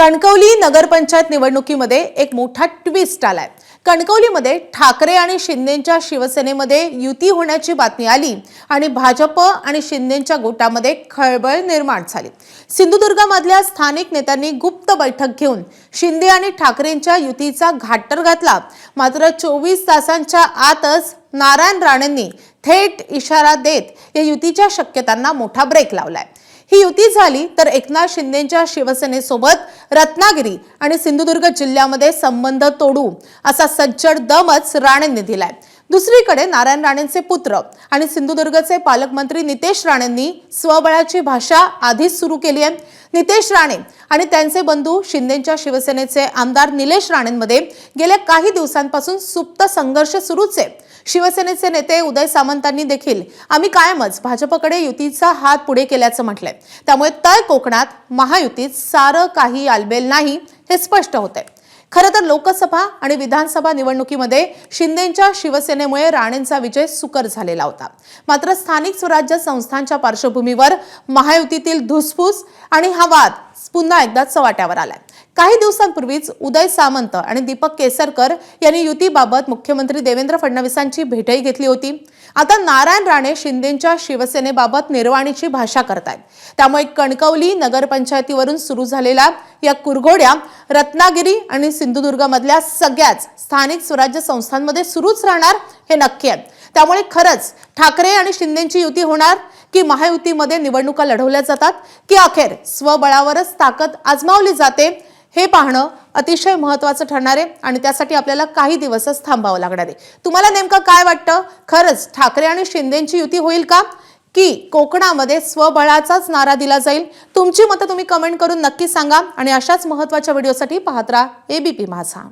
कणकवली नगरपंचायत निवडणुकीमध्ये एक मोठा ट्विस्ट आलाय. कणकवलीमध्ये ठाकरे आणि शिंदेच्या शिवसेनेमध्ये युती होण्याची बातमी आली आणि भाजप आणि शिंदेच्या गोटामध्ये खळबळ निर्माण झाली. सिंधुदुर्गामधल्या स्थानिक नेत्यांनी गुप्त बैठक घेऊन शिंदे आणि ठाकरेंच्या युतीचा घाटर घातला. मात्र चोवीस तासांच्या आतच नारायण राणेंनी थेट इशारा देत या युतीच्या शक्यतांना मोठा ब्रेक लावलाय. ही युती झाली तर एकनाथ शिंदेच्या शिवसेनेसोबत रत्नागिरी आणि सिंधुदुर्ग जिल्ह्यामध्ये संबंध तोडू असा सज्जड दमच राणेंनी दिलाय. दुसरीकडे नारायण राणेंचे पुत्र आणि सिंधुदुर्गचे पालकमंत्री नितेश राणेंनी स्वबळाची भाषा आधीच सुरू केली आहे. नितेश राणे आणि त्यांचे बंधू शिंदेच्या शिवसेनेचे आमदार निलेश राणेंमध्ये गेल्या काही दिवसांपासून सुप्त संघर्ष सुरूच आहे. शिवसेनेचे नेते उदय सामंतांनी देखील आम्ही कायमच भाजपकडे युतीचा हात पुढे केल्याचं म्हटलंय. त्यामुळे तळ कोकणात महायुतीत सारं काही आलबेल नाही हे स्पष्ट होतंय. खरं तर लोकसभा आणि विधानसभा निवडणुकीमध्ये शिंदेच्या शिवसेनेमुळे राणेंचा विजय सुकर झालेला होता. मात्र स्थानिक स्वराज्य संस्थांच्या पार्श्वभूमीवर महायुतीतील धुसफूस आणि हा वाद पुन्हा एकदा चव्हाट्यावर आलाय. काही दिवसांपूर्वीच उदय सामंत आणि दीपक केसरकर यांनी युतीबाबत मुख्यमंत्री देवेंद्र फडणवीसांची भेटही घेतली होती. आता नारायण राणे शिंदेच्या शिवसेनेबाबत निर्वाणीची भाषा करतायत. त्यामुळे कणकवली नगरपंचायतीवरून सुरू झालेल्या या कुरघोड्या रत्नागिरी आणि सिंधुदुर्गमधल्या सगळ्याच स्थानिक स्वराज्य संस्थांमध्ये सुरूच राहणार हे नक्की आहे. त्यामुळे खरंच ठाकरे आणि शिंदेची युती होणार की महायुतीमध्ये निवडणुका लढवल्या जातात की अखेर स्वबळावरच ताकद आजमावली जाते हे पाहणं अतिशय महत्त्वाचं ठरणार आहे आणि त्यासाठी आपल्याला काही दिवसच थांबावं लागणार आहे. तुम्हाला नेमकं काय वाटतं? खरंच ठाकरे आणि शिंदेची युती होईल का? की कोकणामध्ये स्वबळाचाच नारा दिला जाईल? तुमची मतं तुम्ही कमेंट करून नक्की सांगा आणि अशाच महत्त्वाच्या व्हिडिओसाठी पाहत राहा एबीपी माझा.